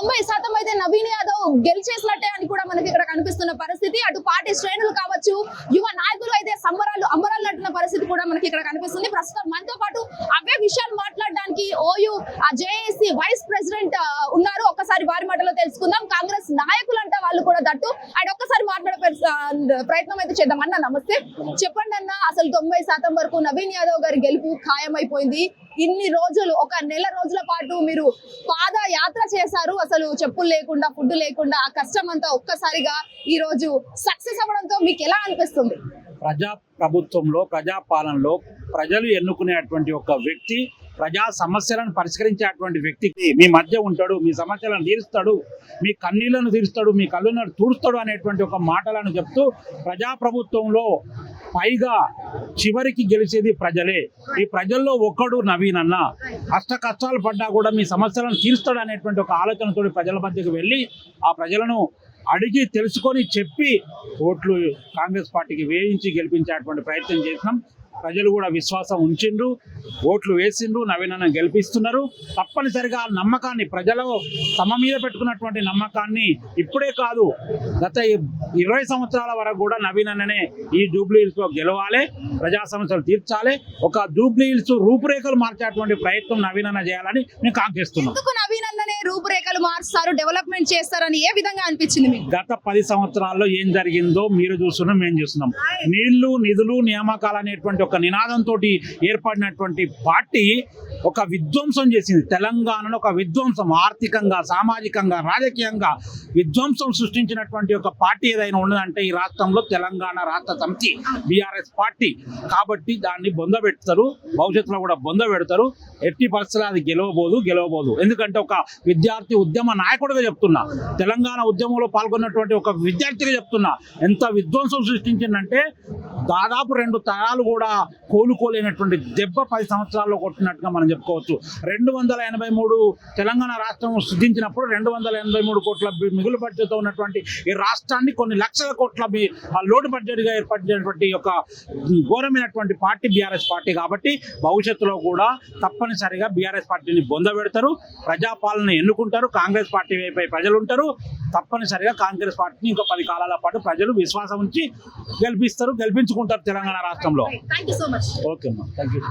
తొంభై శాతం అయితే నవీన్ యాదవ్ గెలిచేసినట్టే అని కూడా మనకి ఇక్కడ కనిపిస్తున్న పరిస్థితి. అటు పార్టీ శ్రేణులు కావచ్చు యువ నాయకులు అయితే సంబరాలు అంబరాలు నటున్న పరిస్థితి కూడా మనకి ఇక్కడ కనిపిస్తుంది. ప్రస్తుతం మనతో పాటు అవే విషయాలు ఓయూ ఆ జేఏసీ వైస్ ప్రెసిడెంట్ ఉన్నారు. ఒక్కసారి వారి మాటలో తెలుసుకుందాం. కాంగ్రెస్ నాయకులు అంటే వాళ్ళు కూడా దట్టు. అండ్ ఒక్కసారి మాట్లాడే ప్రయత్నం అయితే చేద్దాం అన్న నమస్తే. చెప్పండి అన్న అసలు తొంభై శాతం వరకు నవీన్ యాదవ్ గారి గెలుపు ఖాయమైపోయింది. ఇన్ని రోజులు ఒక నెల రోజుల పాటు మీరు పాదయాత్ర చేశారు. అసలు చెప్పులు లేకుండా ఫుడ్ లేకుండా ఆ కష్టం అంతా ఒక్కసారిగా ఈ రోజు సక్సెస్ అవ్వడంతో మీకు ఎలా అనిపిస్తుంది? ప్రజా ప్రభుత్వంలో ప్రజాపాలనలో ప్రజలు ఎన్నుకునేటువంటి ఒక వ్యక్తి ప్రజా సమస్యలను పరిష్కరించేటువంటి వ్యక్తికి మీ మధ్య ఉంటాడు మీ సమస్యలను తీరుస్తాడు మీ కన్నీళ్ళను తీరుస్తాడు మీ కళ్ళులను తూడుస్తాడు అనేటువంటి ఒక మాటలను చెప్తూ ప్రజా ప్రభుత్వంలో పైగా చివరికి గెలిచేది ప్రజలే. ఈ ప్రజల్లో ఒక్కడు నవీనన్న. కష్ట కష్టాలు పడ్డా కూడా మీ సమస్యలను తీరుస్తాడు అనేటువంటి ఒక ఆలోచనతో ప్రజల మధ్యకు వెళ్ళి ఆ ప్రజలను అడిగి తెలుసుకొని చెప్పి ఓట్లు కాంగ్రెస్ పార్టీకి వేయించి గెలిపించేటువంటి ప్రయత్నం చేసినాం. ప్రజలు కూడా విశ్వాసం ఉంచిండ్రు ఓట్లు వేసిండ్రు నవీనన్న గెలిపిస్తున్నారు. తప్పనిసరిగా ఆ నమ్మకాన్ని ప్రజలు తమ మీద పెట్టుకున్నటువంటి నమ్మకాన్ని ఇప్పుడే కాదు గత ఇరవై సంవత్సరాల వరకు కూడా నవీనన్ననే ఈ జూబ్లీ హిల్స్ గెలవాలి ప్రజా సమస్యలు తీర్చాలి. ఒక జూబ్లీ హిల్స్ రూపురేఖలు మార్చేటువంటి ప్రయత్నం నవీనన్న చేయాలని మేము కాంక్షిస్తున్నాం. రూపురేఖలు డెవలప్మెంట్ చేస్తారని ఏ విధంగా అనిపించింది మీకు? గత పది సంవత్సరాల్లో ఏం జరిగిందో మీరు చూస్తున్నాం మేము చూస్తున్నాం. నీళ్ళు నిధులు నియామకాలు అనేటువంటి ఒక నినాదంతో ఏర్పడినటువంటి పార్టీ ఒక విధ్వంసం చేసింది. తెలంగాణను ఒక విధ్వంసం ఆర్థికంగా సామాజికంగా రాజకీయంగా విధ్వంసం సృష్టించినటువంటి ఒక పార్టీ ఏదైనా ఉన్నదంటే ఈ రాష్ట్రంలో తెలంగాణ రాష్ట్ర సమితి బీఆర్ఎస్ పార్టీ. కాబట్టి దాన్ని బొందబెడతారు భవిష్యత్తులో కూడా బొందబెడతారు ఎట్టి పరిస్థితులు అది గెలవబోదు గెలవబోదు. ఎందుకంటే ఒక విద్యార్థి ఉద్యమ నాయకుడిగా చెప్తున్నా. తెలంగాణ ఉద్యమంలో పాల్గొన్నటువంటి ఒక విద్యార్థిగా చెప్తున్నా. ఎంత విధ్వంసం సృష్టించిందంటే దాదాపు రెండు తరాలు కూడా కోలుకోలేనటువంటి దెబ్బ పది సంవత్సరాల్లో కొట్టినట్టుగా మనం చెప్పుకోవచ్చు. రెండు వందల ఎనభై మూడు తెలంగాణ రాష్ట్రం సృష్టించినప్పుడు రెండు వందల ఎనభై మూడు కోట్ల మిగులు బడ్జెట్తో ఉన్నటువంటి ఈ రాష్ట్రాన్ని కొన్ని లక్షల కోట్ల బి- ఆ లోటు బడ్జెట్గా ఏర్పడినటువంటి ఒక ఘోరమైనటువంటి పార్టీ బీఆర్ఎస్ పార్టీ కాబట్టి భవిష్యత్తులో కూడా తప్పనిసరిగా బీఆర్ఎస్ పార్టీని బొందబెడతారు ప్రజాపాలన ఎన్నుకుంటారు. కాంగ్రెస్ పార్టీ వైపు ప్రజలు ఉంటారు. తప్పనిసరిగా కాంగ్రెస్ పార్టీని ఇంకో పది కాలాల పాటు ప్రజలు విశ్వాసం ఉంచి గెలిపిస్తారు గెలిపించుకుంటారు తెలంగాణ రాష్ట్రంలో. ఓకే అమ్మా. Thank you